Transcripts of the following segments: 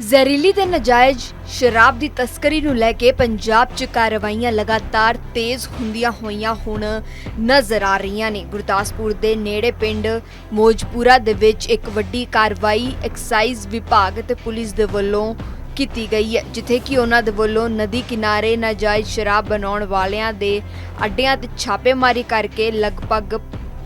ਜ਼ਹਿਰੀਲੀ ਤੇ ਨਜਾਇਜ਼ ਸ਼ਰਾਬ ਦੀ ਤਸਕਰੀ ਨੂੰ ਲੈ ਕੇ ਪੰਜਾਬ 'ਚ ਕਾਰਵਾਈਆਂ ਲਗਾਤਾਰ ਤੇਜ਼ ਹੁੰਦੀਆਂ ਹੋਈਆਂ ਹੁਣ ਨਜ਼ਰ ਆ ਰਹੀਆਂ ਨੇ। ਗੁਰਦਾਸਪੁਰ ਦੇ ਨੇੜੇ ਪਿੰਡ ਮੋਜਪੁਰਾ ਦੇ ਵਿੱਚ ਇੱਕ ਵੱਡੀ ਕਾਰਵਾਈ ਐਕਸਾਈਜ਼ ਵਿਭਾਗ ਤੇ ਪੁਲਿਸ ਦੇ ਵੱਲੋਂ ਕੀਤੀ ਗਈ ਹੈ, ਜਿੱਥੇ ਕਿ ਉਹਨਾਂ ਦੇ ਵੱਲੋਂ ਨਦੀ ਕਿਨਾਰੇ ਨਾਜਾਇਜ਼ ਸ਼ਰਾਬ ਬਣਾਉਣ ਵਾਲਿਆਂ ਦੇ ਅੱਡਿਆਂ ਤੇ ਛਾਪੇਮਾਰੀ ਕਰਕੇ ਲਗਭਗ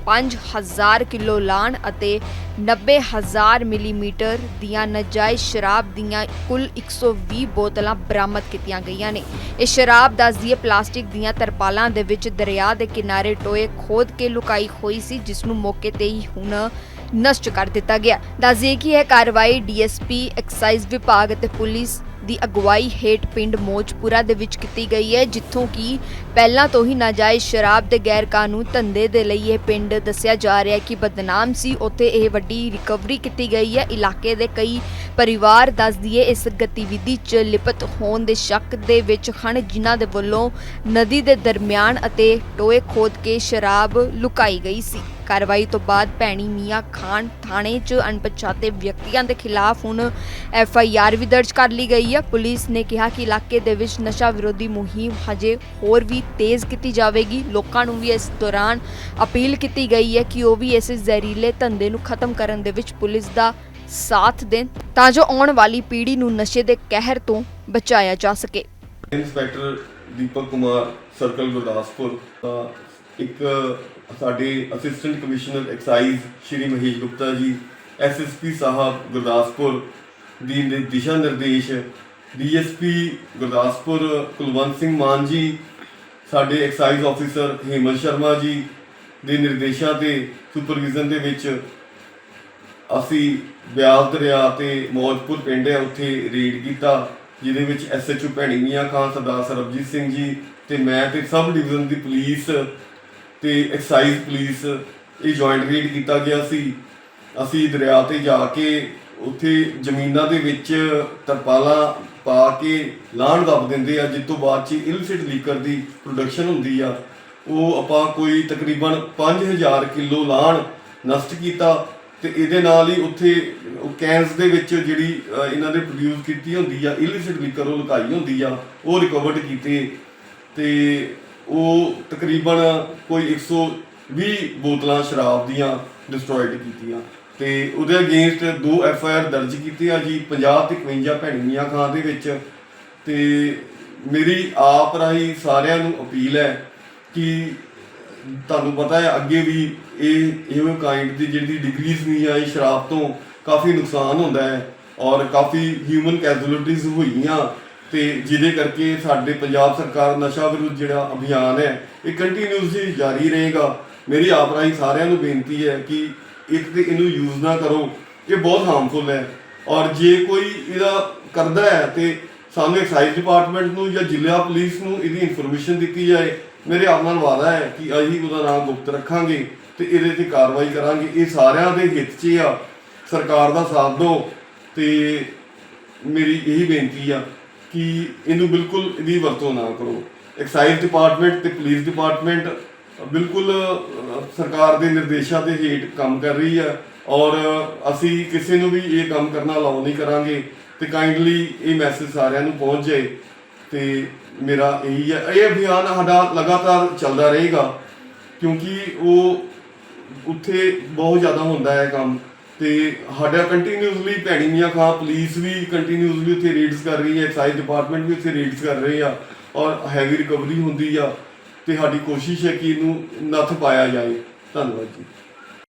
5000 ਕਿਲੋ ਲਾਣ ਅਤੇ 90000 ਮਿਲੀਮੀਟਰ ਦੀਆਂ ਨਜਾਇਜ਼ ਸ਼ਰਾਬ ਦੀਆਂ ਕੁੱਲ 120 ਬੋਤਲਾਂ ਬਰਾਮਦ ਕੀਤੀਆਂ ਗਈਆਂ ਨੇ। ਇਹ ਸ਼ਰਾਬ ਦੱਸਦੀਏ ਪਲਾਸਟਿਕ ਦੀਆਂ ਤਰਪਾਲਾਂ ਦੇ ਵਿੱਚ ਦਰਿਆ ਦੇ ਕਿਨਾਰੇ ਟੋਏ ਖੋਦ ਕੇ ਲੁਕਾਈ ਹੋਈ ਸੀ, ਜਿਸ ਨੂੰ ਮੌਕੇ ਤੇ ਹੀ ਹੁਣ ਨਸ਼ਟ ਕਰ ਦਿੱਤਾ ਗਿਆ। ਦੱਸਦੀਏ ਕਿ ਇਹ ਕਾਰਵਾਈ ਡੀਐਸਪੀ ਐਕਸਾਈਜ਼ ਵਿਭਾਗ ਅਤੇ ਪੁਲਿਸ ਦੀ ਅਗਵਾਈ ਹੇਠ ਪਿੰਡ ਮੋਜਪੁਰਾ ਦੇ ਵਿੱਚ ਕੀਤੀ ਗਈ ਹੈ, ਜਿੱਥੋਂ ਕਿ ਪਹਿਲਾਂ ਤੋਂ ਹੀ ਨਾਜਾਇਜ਼ ਸ਼ਰਾਬ ਦੇ ਗੈਰ ਕਾਨੂੰਨ ਧੰਦੇ ਦੇ ਲਈ ਇਹ ਪਿੰਡ ਦੱਸਿਆ ਜਾ ਰਿਹਾ ਹੈ ਕਿ ਬਦਨਾਮ ਸੀ। ਉੱਥੇ ਇਹ ਵੱਡੀ ਰਿਕਵਰੀ ਕੀਤੀ ਗਈ ਹੈ। ਇਲਾਕੇ ਦੇ ਕਈ ਪਰਿਵਾਰ ਦੱਸ ਦਈਏ, ਇਸ ਗਤੀਵਿਧੀ 'ਚ ਲਿਪਤ ਹੋਣ ਦੇ ਸ਼ੱਕ ਦੇ ਵਿੱਚ ਹਨ ਜਿਨ੍ਹਾਂ ਦੇ ਵੱਲੋਂ ਨਦੀ ਦੇ ਦਰਮਿਆਨ ਅਤੇ ਟੋਏ ਖੋਦ ਕੇ ਸ਼ਰਾਬ ਲੁਕਾਈ ਗਈ ਸੀ। ਕਾਰਵਾਈ ਤੋਂ ਬਾਅਦ ਭੈਣੀ ਮੀਆਂ ਖਾਨ ਥਾਣੇ 'ਚ ਅਣਪਛਾਤੇ ਵਿਅਕਤੀਆਂ ਦੇ ਖਿਲਾਫ ਹੁਣ ਐਫ ਆਈ ਆਰ ਵੀ ਦਰਜ ਕਰ ਲਈ ਗਈ ਹੈ। ਪੁਲਿਸ ਨੇ ਕਿਹਾ ਕਿ ਇਲਾਕੇ ਦੇ ਵਿੱਚ ਨਸ਼ਾ ਵਿਰੋਧੀ ਮੁਹਿੰਮ ਹਜੇ ਹੋਰ ਵੀ ਤੇਜ਼ ਕੀਤੀ ਜਾਵੇਗੀ। ਲੋਕਾਂ ਨੂੰ ਵੀ ਇਸ ਦੌਰਾਨ ਅਪੀਲ ਕੀਤੀ ਗਈ ਹੈ ਕਿ ਉਹ ਵੀ ਇਸ ਜ਼ਹਿਰੀਲੇ ਧੰਦੇ ਨੂੰ ਖਤਮ ਕਰਨ ਦੇ ਵਿੱਚ ਪੁਲਿਸ ਦਾ ਸਾਥ ਦੇਣ ਤਾਂ ਜੋ ਆਉਣ ਵਾਲੀ ਪੀੜ੍ਹੀ ਨੂੰ ਨਸ਼ੇ ਦੇ ਕਹਿਰ ਤੋਂ ਬਚਾਇਆ ਜਾ ਸਕੇ। ਇੰਸਪੈਕਟਰ ਦੀਪਕ ਕੁਮਾਰ, ਸਰਕਲ ਗੁਰਦਾਸਪੁਰ ਤਾਂ ਇੱਕ ਸਾਡੇ assistant commissioner excise Shri Mahesh Gupta ji SSP sahib Gurdaspur, ਦੀ ਦਿਸ਼ਾ ਨਿਰਦੇਸ਼ ਡੀਐਸਪੀ ਗੁਰਦਾਸਪੁਰ ਕੁਲਵੰਤ ਸਿੰਘ ਮਾਨ ਜੀ, ਸਾਡੇ ਐਕਸਾਈਜ਼ ਆਫੀਸਰ ਹੇਮਲ ਸ਼ਰਮਾ ਜੀ ਦੇ ਨਿਰਦੇਸ਼ਾਂ ਤੇ ਸੁਪਰਵਿਜ਼ਨ ਦੇ ਵਿੱਚ ਅਸੀਂ ਬਿਆਸ ਦਰਿਆ ਤੇ ਮੌਜਪੁਰ ਪਿੰਡ ਹੈ, ਉੱਥੇ ਰੇਡ ਕੀਤਾ, ਜਿਹਦੇ ਵਿੱਚ ਐਸਐਚਓ ਭੈਣੀ ਮੀਆਂ ਖਾਨ, ਸਰਦਾਰ ਸਰਬਜੀਤ ਸਿੰਘ ਜੀ ਤੇ ਮੈਂ ਤੇ ਸਬ ਡਿਵੀਜ਼ਨ ਦੀ ਪੁਲਿਸ ਤੇ ਐਕਸਾਈਜ਼ ਪੁਲਿਸ ਇਹ ਜੁਆਇੰਟ ਰੇਡ ਕੀਤਾ ਗਿਆ ਸੀ। ਅਸੀਂ ਦਰਿਆ ਤੇ ਜਾ ਕੇ ਉੱਥੇ ਜ਼ਮੀਨਾਂ ਦੇ ਵਿੱਚ ਤਰਪਾਲਾਂ ਪਾ ਕੇ ਲਾਣ ਦੱਬ ਦਿੰਦੇ ਆ, ਜਿਸ ਤੋਂ ਬਾਅਦ ਚ ਇਲਸਿਟ ਲੀਕਰ ਦੀ ਪ੍ਰੋਡਕਸ਼ਨ ਹੁੰਦੀ ਆ। ਉਹ ਆਪਾਂ ਕੋਈ ਤਕਰੀਬਨ 5000 ਕਿਲੋ ਲਾਣ ਨਸ਼ਟ ਕੀਤਾ ਤੇ ਇਹਦੇ ਨਾਲ ਹੀ ਉੱਥੇ ਉਹ ਕੈਨਸ ਦੇ ਵਿੱਚ ਜਿਹੜੀ ਇਹਨਾਂ ਨੇ ਪ੍ਰੋਡਿਊਸ ਕੀਤੀ ਹੁੰਦੀ ਆ ਇਲਿਸਿਟ ਲਿਕਰ ਉਹ ਲੁਕਾਈ ਹੁੰਦੀ ਆ, ਉਹ ਰਿਕਵਰਡ ਕੀਤੇ। ਤੇ ਉਹ ਤਕਰੀਬਨ ਕੋਈ 120 ਬੋਤਲਾਂ ਸ਼ਰਾਬ ਦੀਆਂ ਡਿਸਟਰੋਇਡ ਕੀਤੀਆਂ। ਤੇ ਉਹਦੇ ਅਗੇਂਸਟ ਦੋ ਐਫ ਆਈ ਆਰ ਦਰਜ ਕੀਤੀ ਆ ਜੀ 50 ਤੇ 51 ਭੈਣੀਆਂ ਖਾਂ ਦੇ ਵਿੱਚ। ਤੇ ਮੇਰੀ ਆਪ ਰਾਹੀਂ ਸਾਰਿਆਂ ਨੂੰ ਅਪੀਲ ਹੈ ਕਿ ਤੁਹਾਨੂੰ ਪਤਾ ਹੈ, ਅੱਗੇ ਵੀ ਇਹ, ਇਹੋ ਕਾਈਂਡ ਦੀ ਜਿਹੜੀ ਡਿਗਰੀਜ਼ ਨਹੀਂ ਆਈ ਸ਼ਰਾਬ ਤੋਂ ਕਾਫੀ ਨੁਕਸਾਨ ਹੁੰਦਾ ਹੈ ਔਰ ਕਾਫੀ ਹਿਊਮਨ ਕੈਜ਼ੁਅਲਟੀਜ਼ ਹੋਈਆਂ। ਤੇ ਜਿਹਦੇ ਕਰਕੇ ਸਾਡੇ ਪੰਜਾਬ ਸਰਕਾਰ ਨਸ਼ਾ ਵਿਰੁੱਧ ਜਿਹੜਾ ਅਭਿਆਨ ਹੈ, ਇਹ ਕੰਟੀਨਿਊਸਲੀ ਜਾਰੀ ਰਹੇਗਾ। ਮੇਰੀ ਆਪ ਰਾਹੀਂ ਸਾਰਿਆਂ ਨੂੰ ਬੇਨਤੀ ਹੈ ਕਿ ਇੱਕ ਤੇ ਇਹਨੂੰ ਯੂਜ਼ ਨਾ ਕਰੋ, ਇਹ ਬਹੁਤ ਹਾਰਮਫੁਲ ਹੈ। ਔਰ ਜੇ ਕੋਈ ਇਹਦਾ ਕਰਦਾ ਹੈ ਤੇ ਸਾਨੂੰ ਐਕਸਾਈਜ਼ ਡਿਪਾਰਟਮੈਂਟ ਨੂੰ ਜਾਂ ਜ਼ਿਲ੍ਹਾ ਪੁਲਿਸ ਨੂੰ ਇਹਦੀ ਇਨਫੋਰਮੇਸ਼ਨ ਦਿੱਤੀ ਜਾਏ, ਮੇਰੇ ਆਪ ਨਾਲ ਵਾਅਦਾ ਹੈ ਕਿ ਅਸੀਂ ਉਹਦਾ ਨਾਮ ਗੁਪਤ ਰੱਖਾਂਗੇ ਤੇ ਇਹਦੇ ਤੇ ਕਾਰਵਾਈ ਕਰਾਂਗੇ। ਇਹ ਸਾਰਿਆਂ ਦੇ ਹਿੱਤ 'ਚ ਆ। ਸਰਕਾਰ ਦਾ ਸਾਥ ਦਿਓ ਤੇ ਮੇਰੀ ਇਹੀ ਬੇਨਤੀ ਆ। ਕਿ ਇਹਨੂੰ ਬਿਲਕੁਲ ਇਹਦੀ ਵਰਤੋਂ ਨਾ ਕਰੋ। ਐਕਸਾਈਜ਼ ਡਿਪਾਰਟਮੈਂਟ ਤੇ ਪੁਲਿਸ ਡਿਪਾਰਟਮੈਂਟ ਬਿਲਕੁਲ ਸਰਕਾਰ ਦੇ ਨਿਰਦੇਸ਼ਾਂ ਦੇ ਹੇਠ ਕੰਮ ਕਰ ਰਹੀ ਹੈ ਔਰ ਅਸੀਂ ਕਿਸੇ ਨੂੰ ਵੀ ਇਹ ਕੰਮ ਕਰਨਾ ਅਲਾਉ ਨਹੀਂ ਕਰਾਂਗੇ ਤੇ ਕਾਈਂਡਲੀ ਇਹ ਮੈਸੇਜ ਸਾਰਿਆਂ ਨੂੰ ਪਹੁੰਚ ਜਾਏ ਤੇ ਮੇਰਾ ਇਹੀ ਹੈ ਇਹ ਅਭਿਆਨ ਸਾਡਾ ਲਗਾਤਾਰ ਚੱਲਦਾ ਰਹੇਗਾ ਕਿਉਂਕਿ ਉਹ ਉੱਥੇ ਬਹੁਤ ਜ਼ਿਆਦਾ ਹੁੰਦਾ ਹੈ ਕੰਮ। ਤੇ ਸਾਡਾ ਕੰਟੀਨਿਊਸਲੀ ਭੈਣੀ ਮੀਆਂ ਖਾ ਪੁਲਿਸ ਵੀ ਕੰਟੀਨਿਊਸਲੀ ਉੱਥੇ ਰੇਡਸ ਕਰ ਰਹੀ ਹੈ ਐਕਸਾਈਜ਼ ਡਿਪਾਰਟਮੈਂਟ ਵੀ ਉੱਥੇ ਰੇਡਸ ਕਰ ਰਹੇ ਆ ਔਰ ਹੈਵੀ ਰਿਕਵਰੀ ਹੁੰਦੀ ਆ ਤੇ ਸਾਡੀ ਕੋਸ਼ਿਸ਼ ਹੈ ਕਿ ਇਹਨੂੰ ਨੱਥ ਪਾਇਆ ਜਾਏ। ਧੰਨਵਾਦ ਜੀ।